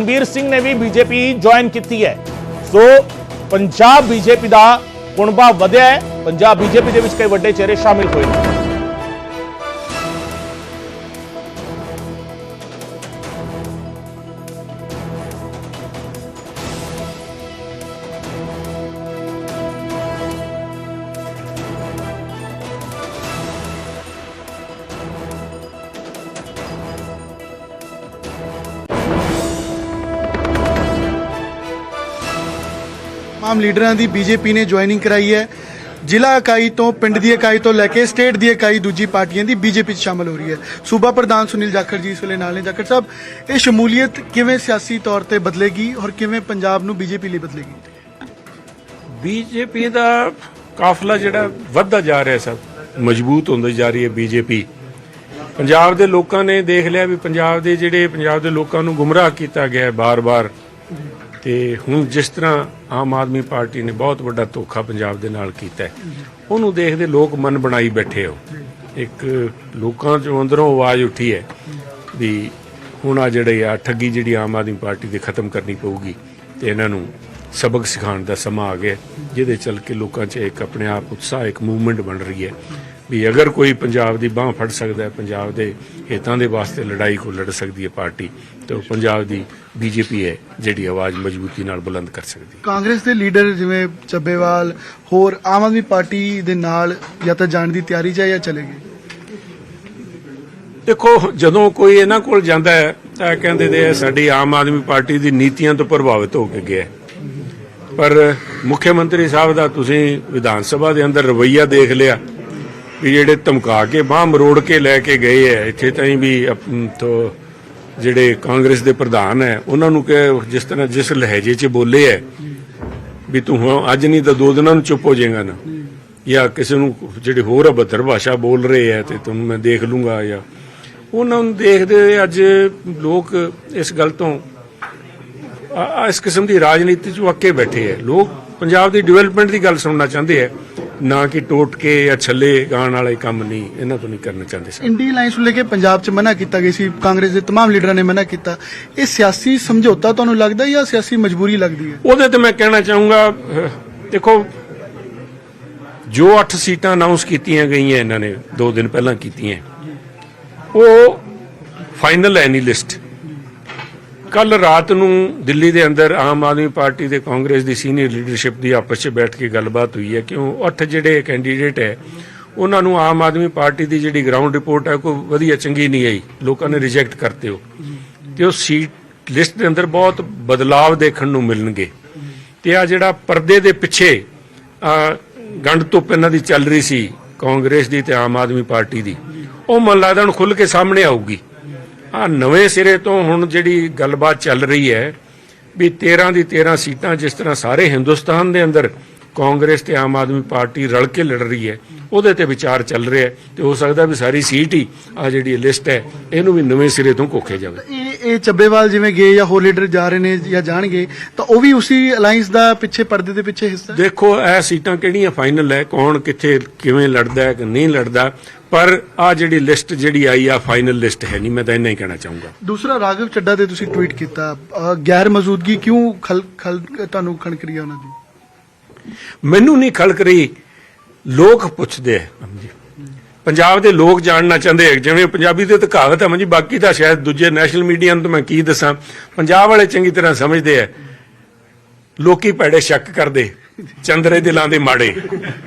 ਰਣਬੀਰ ਸਿੰਘ ਨੇ ਵੀ BJP join ਕੀਤੀ ਹੈ। ਸੋ ਪੰਜਾਬ ਬੀਜੇਪੀ ਦਾ ਕੁਣਬਾ ਵਧਿਆ ਹੈ। ਪੰਜਾਬ ਬੀਜੇਪੀ ਦੇ ਵਿੱਚ ਕਈ ਵੱਡੇ ਚਿਹਰੇ ਸ਼ਾਮਿਲ ਹੋਏ ਨੇ। ਤਮਾਮ ਲੀਡਰਾਂ ਦੀ ਬੀਜੇਪੀ ਨੇ ਜੁਆਇਨਿੰਗ ਕਰਾਈ ਹੈ। ਜ਼ਿਲ੍ਹਾ ਇਕਾਈ ਤੋਂ ਪਿੰਡ ਦੀ ਇਕਾਈ ਤੋਂ ਲੈ ਕੇ ਸਟੇਟ ਦੀ ਇਕਾਈ ਦੂਜੀ ਪਾਰਟੀਆਂ ਦੀ ਬੀਜੇਪੀ 'ਚ ਸ਼ਾਮਲ ਹੋ ਰਹੀ ਹੈ। ਸੂਬਾ ਪ੍ਰਧਾਨ ਸੁਨੀਲ ਜਾਖੜ ਜੀ ਇਸ ਵੇਲੇ ਨਾਲ ਨੇ। ਜਾਖੜ ਸਾਹਿਬ, ਇਹ ਸ਼ਮੂਲੀਅਤ ਕਿਵੇਂ ਸਿਆਸੀ ਤੌਰ ਤੇ ਬਦਲੇਗੀ ਔਰ ਕਿਵੇਂ ਪੰਜਾਬ ਨੂੰ ਬੀਜੇਪੀ ਲਈ ਬਦਲੇਗੀ? ਬੀਜੇਪੀ ਦਾ ਕਾਫਲਾ ਜਿਹੜਾ ਵੱਧਦਾ ਜਾ ਰਿਹਾ ਸਭ, ਮਜ਼ਬੂਤ ਹੁੰਦੀ ਜਾ ਰਹੀ ਹੈ ਬੀਜੇਪੀ। ਪੰਜਾਬ ਦੇ ਲੋਕਾਂ ਨੇ ਦੇਖ ਲਿਆ ਵੀ ਪੰਜਾਬ ਦੇ ਜਿਹੜੇ ਪੰਜਾਬ ਦੇ ਲੋਕਾਂ ਨੂੰ ਗੁੰਮਰਾਹ ਕੀਤਾ ਗਿਆ ਹੈ ਬਾਰ-ਬਾਰ। ਤੇ ਹੁਣ ਜਿਸ ਤਰ੍ਹਾਂ ਆਮ ਆਦਮੀ ਪਾਰਟੀ ਨੇ ਬਹੁਤ ਵੱਡਾ ਧੋਖਾ ਪੰਜਾਬ ਦੇ ਨਾਲ ਕੀਤਾ ਹੈ, ਉਹਨੂੰ ਦੇਖਦੇ ਲੋਕ ਮਨ ਬਣਾਈ ਬੈਠੇ ਹੋ। ਇੱਕ ਲੋਕਾਂ ਚੋਂ ਅੰਦਰੋਂ ਆਵਾਜ਼ ਉੱਠੀ ਹੈ ਵੀ ਹੁਣ ਆ ਜਿਹੜੇ ਆ ਠੱਗੀ ਜਿਹੜੀ ਆਮ ਆਦਮੀ ਪਾਰਟੀ ਦੇ ਖਤਮ ਕਰਨੀ ਪਊਗੀ ਤੇ ਇਹਨਾਂ ਨੂੰ ਸਬਕ ਸਿਖਾਉਣ ਦਾ ਸਮਾਂ ਆ ਗਿਆ, ਜਿਹਦੇ ਚੱਲ ਕੇ ਲੋਕਾਂ 'ਚ ਇੱਕ ਆਪਣੇ ਆਪ ਉਤਸ਼ਾਹ, ਇੱਕ ਮੂਵਮੈਂਟ ਬਣ ਰਹੀ ਹੈ। ਵੀ ਅਗਰ ਕੋਈ ਪੰਜਾਬ ਦੀ ਬਾਹ ਫੜ ਸਕਦਾ ਹੈ ਪੰਜਾਬ ਦੇ ਹਿੱਤਾਂ ਦੇ ਵਾਸਤੇ ਲੜਾਈ ਕੋ ਲੜ ਸਕਦੀ ਹੈ ਪਾਰਟੀ ਤੇ ਉਹ ਪੰਜਾਬ ਦੀ ਬੀਜੇਪੀ ਹੈ ਜਿਹੜੀ ਆਵਾਜ਼ ਮਜ਼ਬੂਤੀ ਨਾਲ ਬੁਲੰਦ ਕਰ ਸਕਦੀ ਹੈ ਕਾਂਗਰਸ ਦੇ ਲੀਡਰ ਜਿਵੇਂ ਚੱਬੇਵਾਲ ਹੋਰ ਆਮ ਆਦਮੀ ਪਾਰਟੀ ਦੇ ਨਾਲ ਜਾਂ ਤਾਂ ਜਾਣ ਦੀ ਤਿਆਰੀ 'ਚ ਹੈ ਜਾਂ ਚਲੇਗੀ ਦੇਖੋ ਜਦੋਂ ਕੋਈ ਇਹਨਾਂ ਕੋਲ ਜਾਂਦਾ ਹੈ ਤਾਂ ਕਹਿੰਦੇ ਨੇ ਸਾਡੀ ਆਮ ਆਦਮੀ ਪਾਰਟੀ ਦੀ ਨੀਤੀਆਂ ਤੋਂ ਪ੍ਰਭਾਵਿਤ ਹੋ ਕੇ ਗਿਆ। ਪਰ ਮੁੱਖ ਮੰਤਰੀ ਸਾਹਿਬ ਦਾ ਤੁਸੀਂ ਵਿਧਾਨ ਸਭਾ ਦੇ ਅੰਦਰ ਰਵਈਆ ਦੇਖ ਲਿਆ ਵੀ ਜਿਹੜੇ ਧਮਕਾ ਕੇ ਬਾਹ ਮਰੋੜ ਕੇ ਲੈ ਕੇ ਗਏ ਐ, ਇੱਥੇ ਤਾਈਂ ਵੀ ਤੋਂ ਜਿਹੜੇ ਕਾਂਗਰਸ ਦੇ ਪ੍ਰਧਾਨ ਹੈ ਉਹਨਾਂ ਨੂੰ ਕਿ ਜਿਸ ਤਰ੍ਹਾਂ ਜਿਸ ਲਹਿਜੇ 'ਚ ਬੋਲੇ ਐ, ਵੀ ਤੂੰ ਅੱਜ ਨਹੀਂ ਤਾਂ ਦੋ ਦਿਨਾਂ ਨੂੰ ਚੁੱਪ ਹੋ ਜਾਏਗਾ ਨਾ। ਜਾਂ ਕਿਸੇ ਨੂੰ ਜਿਹੜੇ ਹੋਰ ਅਭਦਰ ਭਾਸ਼ਾ ਬੋਲ ਰਹੇ ਐ ਤੇ ਤੁਹਾਨੂੰ ਮੈਂ ਦੇਖ ਲੂੰਗਾ ਜਾਂ ਉਹਨਾਂ ਨੂੰ ਦੇਖਦੇ ਅੱਜ ਲੋਕ ਇਸ ਗੱਲ ਤੋਂ ਇਸ ਕਿਸਮ ਦੀ ਰਾਜਨੀਤੀ 'ਚ ਅੱਕੇ ਬੈਠੇ ਐ। ਲੋਕ ਪੰਜਾਬ ਦੀ ਡਿਵੈਲਪਮੈਂਟ ਦੀ ਗੱਲ ਸੁਣਨਾ ਚਾਹੁੰਦੇ ਐ ਨਾ ਕਿ ਟੋਟ ਕੇ ਜਾਂ ਛੱਲੇ ਗਾਣ ਵਾਲੇ ਕੰਮ ਨਹੀਂ ਇਹਨਾਂ ਤੋਂ ਨਹੀਂ ਕਰਨਾ ਚਾਹੁੰਦੇ ਸਨ ਇੰਡੀ ਅਲਾਈਅੰਸ ਨੂੰ ਲੈ ਕੇ ਪੰਜਾਬ 'ਚ ਮਨਾ ਕੀਤਾ ਗਿਆ ਸੀ ਕਾਂਗਰਸ ਦੇ तमाम ਲੀਡਰਾਂ ਨੇ ਮਨਾ ਕੀਤਾ ਇਹ ਸਿਆਸੀ ਸਮਝੌਤਾ ਤੁਹਾਨੂੰ ਲੱਗਦਾ ਜਾਂ ਸਿਆਸੀ ਮਜਬੂਰੀ ਲੱਗਦੀ ਹੈ ਉਹਦੇ ਤੇ ਮੈਂ ਕਹਿਣਾ ਚਾਹੂੰਗਾ ਅਹ, ਦੇਖੋ ਜੋ 8 ਸੀਟਾਂ ਅਨਾਉਂਸ ਕੀਤੀਆਂ ਗਈਆਂ ਇਹਨਾਂ ਨੇ 2 ਦਿਨ ਪਹਿਲਾਂ ਕੀਤੀਆਂ ਉਹ ਫਾਈਨਲ ਹੈ ਨਹੀਂ ਲਿਸਟ ਕੱਲ ਰਾਤ ਨੂੰ ਦਿੱਲੀ ਦੇ ਅੰਦਰ ਆਮ ਆਦਮੀ ਪਾਰਟੀ ਤੇ ਕਾਂਗਰਸ ਦੀ ਸੀਨੀਅਰ ਲੀਡਰਸ਼ਿਪ ਦੀ ਆਪਸ 'ਚ ਬੈਠ ਕੇ ਗੱਲਬਾਤ ਹੋਈ ਹੈ ਕਿਉਂ? ਅੱਠ ਜਿਹੜੇ ਕੈਂਡੀਡੇਟ ਹੈ, ਉਹਨਾਂ ਨੂੰ ਆਮ ਆਦਮੀ ਪਾਰਟੀ ਦੀ ਜਿਹੜੀ ਗਰਾਊਂਡ ਰਿਪੋਰਟ ਹੈ, ਕੋਈ ਵਧੀਆ ਚੰਗੀ ਨਹੀਂ ਆਈ। ਲੋਕਾਂ ਨੇ ਰਿਜੈਕਟ ਕਰਤੇ ਹੋ ਤੇ ਉਹ ਸੀਟ ਲਿਸਟ ਦੇ ਅੰਦਰ ਬਹੁਤ ਬਦਲਾਵ ਦੇਖਣ ਨੂੰ ਮਿਲਣਗੇ। ਤੇ ਆ ਜਿਹੜਾ ਪਰਦੇ ਦੇ ਪਿੱਛੇ ਗੰਢ ਧੁੱਪ ਇਹਨਾਂ ਦੀ ਚੱਲ ਰਹੀ ਸੀ ਕਾਂਗਰਸ ਦੀ ਤੇ ਆਮ ਆਦਮੀ ਪਾਰਟੀ ਦੀ, ਉਹ ਮਨ ਲੱਗਦਾ ਹੁਣ ਖੁੱਲ ਕੇ ਸਾਹਮਣੇ ਆਊਗੀ। ਆ ਨਵੇਂ ਸਿਰੇ ਤੋਂ ਹੁਣ ਜਿਹੜੀ ਗੱਲਬਾਤ ਚੱਲ ਰਹੀ ਹੈ ਵੀ 13 ਦੀ 13 ਸੀਟਾਂ ਜਿਸ ਤਰ੍ਹਾਂ ਸਾਰੇ ਹਿੰਦੁਸਤਾਨ ਦੇ ਅੰਦਰ ਕਾਂਗਰਸ ਤੇ ਆਮ ਆਦਮੀ ਪਾਰਟੀ ਰਲ ਕੇ ਲੜ ਰਹੀ ਹੈ ਉਹਦੇ ਤੇ ਵਿਚਾਰ ਚੱਲ ਰਿਹਾ ਤੇ ਹੋ ਸਕਦਾ ਵੀ ਸਾਰੀ ਸੀਟ ਹੀ ਆ ਜਿਹੜੀ ਲਿਸਟ ਹੈ ਇਹਨੂੰ ਵੀ ਨਵੇਂ ਸਿਰੇ ਤੋਂ ਕੋਖੇ ਜਾਵੇ ਇਹ ਇਹ ਚੱਬੇਵਾਲ ਜਿਵੇਂ ਗਏ ਜਾਂ ਹੋਰ ਲੀਡਰ ਜਾ ਰਹੇ ਨੇ ਜਾਂ ਜਾਣਗੇ ਤਾਂ ਉਹ ਵੀ ਉਸੇ ਅਲਾਈਅੰਸ ਦਾ ਪਿੱਛੇ ਪਰਦੇ ਦੇ ਪਿੱਛੇ ਹਿੱਸਾ? ਦੇਖੋ ਇਹ ਸੀਟਾਂ ਕਿਹੜੀਆਂ ਫਾਈਨਲ ਹੈ ਕੌਣ ਕਿੱਥੇ ਕਿਵੇਂ ਲੜਦਾ ਹੈ ਕਿ ਨਹੀਂ ਲੜਦਾ ਪਰ ਆ ਜਿਹੜੀ ਲਿਸਟ ਜਿਹੜੀ ਆਈ ਆ ਫਾਈਨਲ ਲਿਸਟ ਹੈ ਨਹੀਂ ਮੈਂ ਤਾਂ ਇੰਨਾ ਹੀ ਕਹਿਣਾ ਚਾਹੂੰਗਾ। ਦੂਸਰਾ ਰਾਘਵ ਚੱਡਾ ਤੇ ਤੁਸੀਂ ਟਵੀਟ ਕੀਤਾ। ਗੈਰ ਮੌਜੂਦਗੀ ਕਿਉਂ ਖਲ ਖਲ ਤੁਹਾਨੂੰ ਖਣਕ ਰਹੀ ਉਹਨਾਂ ਦੀ? ਮੈਨੂੰ ਨਹੀਂ ਖਲਕ ਰਹੀ ਲੋਕ ਪੁੱਛਦੇ ਪੰਜਾਬ ਦੇ ਲੋਕ ਜਾਣਨਾ ਚਾਹੁੰਦੇ ਆ ਜਿਵੇਂ ਪੰਜਾਬੀ ਦੇ ਕਹਾਵਤ ਹੈ ਜੀ ਬਾਕੀ ਤਾਂ ਸ਼ਾਇਦ ਦੂਜੇ ਨੈਸ਼ਨਲ ਮੀਡੀਆ ਨੂੰ ਤਾਂ ਮੈਂ ਕੀ ਦੱਸਾਂ। ਪੰਜਾਬ ਵਾਲੇ ਚੰਗੀ ਤਰ੍ਹਾਂ ਸਮਝਦੇ ਆ ਲੋਕੀ ਭੈੜੇ ਸ਼ੱਕ ਕਰਦੇ। ਚੰਦਰੇ ਦਿਲਾਂ ਦੇ ਮਾੜੇ।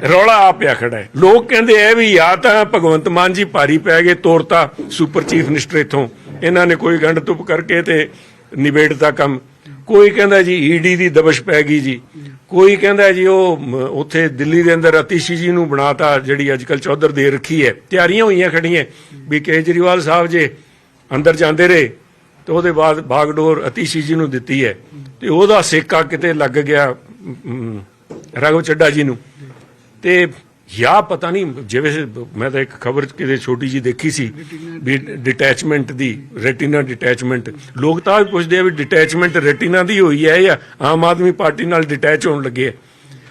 ਰੌਲਾ ਆ ਪਿਆ ਖੜਾ ਹੈ। ਲੋਕ ਕਹਿੰਦੇ ਐ ਵੀ ਜਾਂ ਤਾਂ ਭਗਵੰਤ ਮਾਨ ਜੀ ਭਾਰੀ ਪੈ ਗਏ ਤੋਰਤਾ ਸੁਪਰ ਚੀਫ ਮਿਨਿਸਟਰ ਇਥੋਂ। ਇਹਨਾਂ ਨੇ ਕੋਈ ਗੰਢ ਤੁਪ ਕਰਕੇ ਤੇ ਨਿਬੇੜਤਾ ਕੰਮ। ਕੋਈ ਕਹਿੰਦਾ ਜੀ ਈਡੀ ਦੀ ਦਬਸ਼ ਪੈ ਗਈ ਜੀ। ਕੋਈ ਕਹਿੰਦਾ ਜੀ ਉਹ ਉੱਥੇ ਦਿੱਲੀ ਦੇ ਅੰਦਰ ਅਤੀਸ਼ੀ ਜੀ ਨੂੰ ਬਣਾਤਾ, ਜਿਹੜੀ ਅੱਜਕੱਲ ਚੌਧਰ ਦੇ ਰੱਖੀ ਹੈ। ਤਿਆਰੀਆਂ ਹੋਈਆਂ ਖੜੀਆਂ ਵੀ ਕੇਜਰੀਵਾਲ ਸਾਹਿਬ ਜੇ ਅੰਦਰ ਜਾਂਦੇ ਰਹੇ, ਤੇ ਉਹਦੇ ਬਾਅਦ ਬਾਗਡੋਰ ਅਤੀਸ਼ੀ ਜੀ ਨੂੰ ਦਿੱਤੀ ਹੈ। ਤੇ ਉਹਦਾ ਸੇਕਾ ਕਿਤੇ ਲੱਗ ਗਿਆ ਰਾਘਵ ਚੱਡਾ ਜੀ ਨੂੰ। ਤੇ ਜਾਂ ਪਤਾ ਨਹੀਂ, ਜਿਵੇਂ ਮੈਂ ਤਾਂ ਇੱਕ ਖਬਰ ਕਿਤੇ ਛੋਟੀ ਜੀ ਦੇਖੀ ਸੀ ਵੀ ਡਿਟੈਚਮੈਂਟ ਦੀ ਰੈਟੀਨਾ ਡਿਟੈਚਮੈਂਟ ਲੋਕ ਤਾਂ ਵੀ ਪੁੱਛਦੇ ਆ ਵੀ ਡਿਟੈਚਮੈਂਟ ਰੈਟੀਨਾ ਦੀ ਹੋਈ ਹੈ ਜਾਂ ਆਮ ਆਦਮੀ ਪਾਰਟੀ ਨਾਲ ਡਿਟੈਚ ਹੋਣ ਲੱਗੇ ਆ।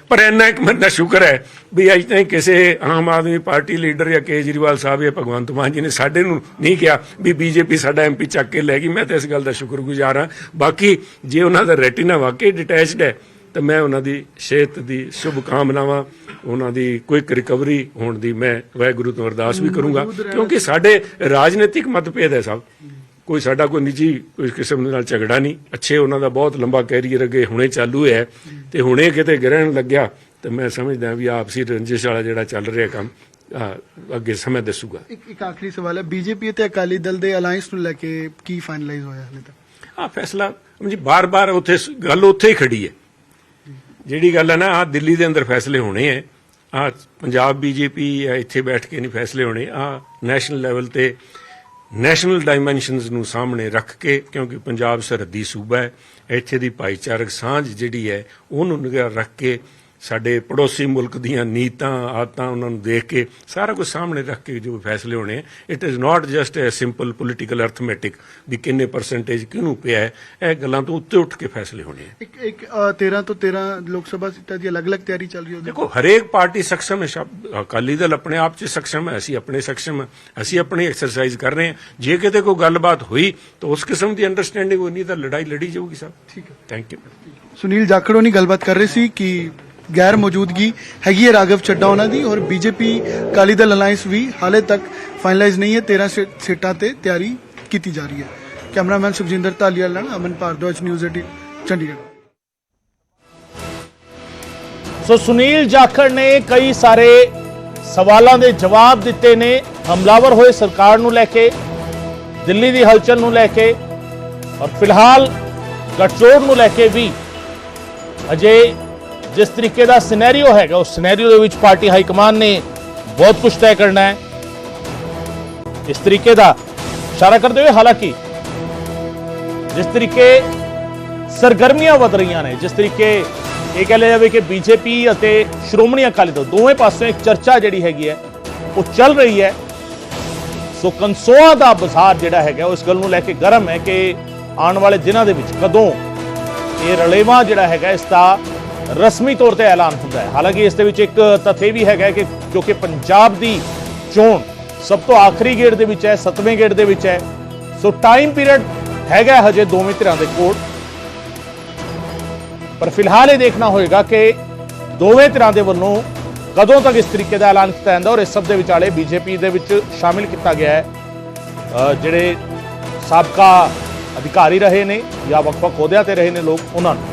ਪਰ ਇੰਨਾ ਇੱਕ ਮੈਨੂੰ ਸ਼ੁਕਰ ਹੈ ਵੀ ਅੱਜ ਤਾਈਂ ਕਿਸੇ ਆਮ ਆਦਮੀ ਪਾਰਟੀ ਲੀਡਰ ਜਾਂ ਕੇਜਰੀਵਾਲ ਸਾਹਿਬ ਜਾਂ ਭਗਵੰਤ ਮਾਨ ਜੀ ਨੇ ਸਾਡੇ ਨੂੰ ਨਹੀਂ ਕਿਹਾ ਵੀ ਬੀਜੇਪੀ ਸਾਡਾ ਐਮਪੀ ਚੱਕ ਕੇ ਲੈ ਗਈ। ਮੈਂ ਤਾਂ ਇਸ ਗੱਲ ਦਾ ਸ਼ੁਕਰਗੁਜ਼ਾਰ ਹਾਂ। ਬਾਕੀ ਜੇ ਉਹਨਾਂ ਦਾ ਰੈਟੀਨਾ ਵਾਕਈ ਡਿਟੈਚਡ ਹੈ ਤਾਂ ਮੈਂ ਉਹਨਾਂ ਦੀ ਸਿਹਤ ਦੀ ਸ਼ੁਭ ਕਾਮਨਾਵਾਂ ਉਹਨਾਂ ਦੀ ਕੁਇਕ ਰਿਕਵਰੀ ਹੋਣ ਦੀ ਮੈਂ ਵਾਹਿਗੁਰੂ ਤੋਂ ਅਰਦਾਸ ਵੀ ਕਰੂੰਗਾ। ਕਿਉਂਕਿ ਸਾਡੇ ਰਾਜਨੀਤਿਕ ਮਤਭੇਦ ਹੈ ਸਭ। ਕੋਈ ਸਾਡਾ ਕੋਈ ਨਿੱਜੀ ਕੋਈ ਕਿਸਮ ਦੇ ਨਾਲ ਝਗੜਾ ਨਹੀਂ। ਅੱਛੇ ਉਹਨਾਂ ਦਾ ਬਹੁਤ ਲੰਬਾ ਕੈਰੀਅਰ ਅੱਗੇ ਹੁਣੇ ਚਾਲੂ ਹੈ। ਤੇ ਹੁਣੇ ਕਿਤੇ ਗਿਰਨ ਲੱਗਿਆ ਤੇ ਮੈਂ ਸਮਝਦਾ ਵੀ ਆਪਸੀ ਰੰਜਿਸ਼ ਵਾਲਾ ਜਿਹੜਾ ਚੱਲ ਰਿਹਾ ਕੰਮ ਅੱਗੇ ਸਮੇਂ ਦੱਸੂਗਾ। ਇੱਕ ਇੱਕ ਆਖਰੀ ਸਵਾਲ ਹੈ ਬੀਜੇਪੀ ਅਤੇ ਅਕਾਲੀ ਦਲ ਦੇ ਅਲਾਈਅੰਸ ਨੂੰ ਲੈ ਕੇ ਕੀ ਫਾਈਨਲਾਈਜ਼ ਹੋਇਆ ਹਲੇ ਤੱਕ? ਆ ਫੈਸਲਾ ਜੀ ਬਾਰ-ਬਾਰ ਉੱਥੇ ਗੱਲ ਉੱਥੇ ਹੀ ਖੜੀ ਹੈ। ਜਿਹੜੀ ਗੱਲ ਹੈ ਨਾ ਆ ਦਿੱਲੀ ਦੇ ਅੰਦਰ ਫੈਸਲੇ ਹੋਣੇ ਹੈ ਆ ਪੰਜਾਬ ਬੀਜੇਪੀ ਜਾਂ ਇੱਥੇ ਬੈਠ ਕੇ ਨਹੀਂ ਫੈਸਲੇ ਹੋਣੇ। ਆ ਨੈਸ਼ਨਲ ਲੈਵਲ ਤੇ ਨੈਸ਼ਨਲ ਡਾਈਮੈਂਸ਼ਨਸ ਨੂੰ ਸਾਹਮਣੇ ਰੱਖ ਕੇ, ਕਿਉਂਕਿ ਪੰਜਾਬ ਸਰਹੱਦੀ ਸੂਬਾ ਹੈ, ਇੱਥੇ ਦੀ ਭਾਈਚਾਰਕ ਸਾਂਝ ਜਿਹੜੀ ਹੈ, ਉਹਨੂੰ ਨਿਗਰ ਰੱਖ ਕੇ ਸਾਡੇ ਪੜੋਸੀ ਮੁਲਕ ਦੀਆਂ ਨੀਤਾਂ ਆਦਤਾਂ ਉਹਨਾਂ ਨੂੰ ਦੇਖ ਕੇ ਸਾਰਾ ਕੁਝ ਸਾਹਮਣੇ ਰੱਖ ਕੇ ਜੋ ਫੈਸਲੇ ਹੋਣੇ it is not just a simple political arithmetic ਵੀ ਕਿੰਨੇ ਪਰਸੈਂਟੇਜ ਕਿਹਨੂੰ ਪਿਆ ਹੈ ਇਹ ਗੱਲਾਂ ਤੋਂ ਉੱਤੇ ਉੱਠ ਕੇ ਫੈਸਲੇ ਹੋਣੇ ਇੱਕ ਇੱਕ 13 ਤੋਂ 13 ਲੋਕ ਸਭਾ ਸੀਟਾਂ ਦੀ ਅਲੱਗ-ਅਲੱਗ ਤਿਆਰੀ ਚੱਲ ਰਹੀ ਹੈ। ਦੇਖੋ ਹਰੇਕ ਪਾਰਟੀ ਸਖਸ਼ਮ ਹੈ ਅਕਾਲੀ ਦਲ ਆਪਣੇ ਆਪ 'ਚ ਸક્ષਮ ਹੈ ਅਸੀਂ ਆਪਣੇ ਸક્ષਮ ਅਸੀਂ ਆਪਣੀ ਐਕਸਰਸਾਈਜ਼ ਕਰ ਰਹੇ ਹਾਂ। ਜੇ ਕਿਤੇ ਕੋਈ ਗੱਲਬਾਤ ਹੋਈ ਤਾਂ ਉਸ ਕਿਸਮ ਦੀ ਅੰਡਰਸਟੈਂਡਿੰਗ ਹੋਣੀ ਤਾਂ ਲੜਾਈ ਲੜੀ ਜਾਊਗੀ ਸਭ। ਠੀਕ ਹੈ। ਥੈਂਕ ਯੂ ਸੁਨੀਲ ਜਾਖੜੋ ਨਹੀਂ ਗੱਲਬਾਤ ਕਰ ਰਹੇ ਸੀ ਕਿ ਗੈਰ ਮੌਜੂਦਗੀ ਹੈਗੀ ਹੈ ਰਾਘਵ ਚੱਡਾ ਉਹਨਾਂ ਦੀ ਔਰ ਬੀਜੇਪੀ ਅਕਾਲੀ ਦਲ ਅਲਾਈਅੰਸ ਵੀ ਹਾਲੇ ਤੱਕ ਫਾਈਨਲਾਈਜ਼ ਨਹੀਂ ਹੈ। 13 ਸੀਟਾਂ ਤੇ ਤਿਆਰੀ ਕੀਤੀ ਜਾ ਰਹੀ ਹੈ। ਕੈਮਰਾਮੈਨ ਸੁਖਜਿੰਦਰ ਧਾਲੀਵਾਲ ਨਾਲ ਅਮਨ ਭਾਰਦਵਾਜ, ਨਿਊਜ਼ 18 ਚੰਡੀਗੜ੍ਹ। ਸੋ ਸੁਨੀਲ ਜਾਖੜ ਨੇ ਕਈ ਸਾਰੇ ਸਵਾਲਾਂ ਦੇ ਜਵਾਬ ਦਿੱਤੇ ਨੇ। ਹਮਲਾਵਰ ਹੋਏ ਸਰਕਾਰ ਨੂੰ ਲੈ ਕੇ, ਦਿੱਲੀ ਦੀ ਹਲਚਲ ਨੂੰ ਲੈ ਕੇ ਔਰ ਫਿਲਹਾਲ ਗਠਜੋੜ ਨੂੰ ਲੈ ਕੇ ਵੀ ਅਜੇ ਜਿਸ ਤਰੀਕੇ ਦਾ ਸਿਨੈਰੀਓ ਹੈਗਾ, ਉਸ ਸਿਨੈਰੀਓ ਦੇ ਵਿੱਚ ਪਾਰਟੀ ਹਾਈ ਕਮਾਨ ਨੇ ਬਹੁਤ ਕੁਝ ਤੈਅ ਕਰਨਾ ਹੈ। ਇਸ ਤਰੀਕੇ ਦਾ ਇਸ਼ਾਰਾ ਕਰਦੇ ਹੋਏ ਹਾਲਾਂਕਿ ਜਿਸ ਤਰੀਕੇ ਸਰਗਰਮੀਆਂ ਵਧ ਰਹੀਆਂ ਨੇ, ਜਿਸ ਤਰੀਕੇ ਇਹ ਕਹਿ ਲਿਆ ਜਾਵੇ ਕਿ ਬੀਜੇਪੀ ਅਤੇ ਸ਼੍ਰੋਮਣੀ ਅਕਾਲੀ ਦਲ ਦੋਵੇਂ ਪਾਸਿਓਂ ਇੱਕ ਚਰਚਾ ਜਿਹੜੀ ਹੈਗੀ ਹੈ, ਉਹ ਚੱਲ ਰਹੀ ਹੈ। ਸੋ ਕੰਸੋਆ ਦਾ ਬਾਜ਼ਾਰ ਜਿਹੜਾ ਹੈਗਾ, ਉਹ ਇਸ ਗੱਲ ਨੂੰ ਲੈ ਕੇ ਗਰਮ ਹੈ ਕਿ ਆਉਣ ਵਾਲੇ ਦਿਨਾਂ ਦੇ ਵਿੱਚ ਕਦੋਂ ਇਹ ਰਲੇਵਾਂ ਜਿਹੜਾ ਹੈਗਾ, ਇਸ ਦਾ ਰਸਮੀ ਤੌਰ ਤੇ ਐਲਾਨ ਹੁੰਦਾ ਹੈ। ਹਾਲਾਂਕਿ ਇਸ ਦੇ ਵਿੱਚ ਇੱਕ ਤੱਥ ਇਹ ਵੀ ਹੈਗਾ ਕਿ ਕਿਉਂਕਿ ਪੰਜਾਬ ਦੀ ਚੋਣ ਸਭ ਤੋਂ ਆਖਰੀ ਗੇੜ ਦੇ ਵਿੱਚ ਹੈ, ਸੱਤਵੇਂ ਗੇੜ ਦੇ ਵਿੱਚ ਹੈ। ਸੋ ਟਾਈਮ ਪੀਰੀਅਡ ਹੈਗਾ ਹਜੇ ਦੋਵੇਂ ਧਿਰਾਂ ਦੇ ਕੋਲ। ਪਰ ਫਿਲਹਾਲ ਇਹ ਦੇਖਣਾ ਹੋਏਗਾ ਕਿ ਦੋਵੇਂ ਧਿਰਾਂ ਦੇ ਵੱਲੋਂ ਕਦੋਂ ਤੱਕ ਇਸ ਤਰੀਕੇ ਦਾ ਐਲਾਨ ਕੀਤਾ ਜਾਂਦਾ ਔਰ ਇਸ ਸਭ ਦੇ ਵਿਚਾਲੇ ਬੀਜੇਪੀ ਦੇ ਵਿੱਚ ਸ਼ਾਮਿਲ ਕੀਤਾ ਗਿਆ ਹੈ। ਜਿਹੜੇ ਸਾਬਕਾ ਅਧਿਕਾਰੀ ਰਹੇ ਨੇ ਜਾਂ ਵੱਖ-ਵੱਖ ਅਹੁਦਿਆਂ ਤੇ ਰਹੇ ਨੇ ਲੋਕ, ਉਹਨਾਂ ਨੂੰ।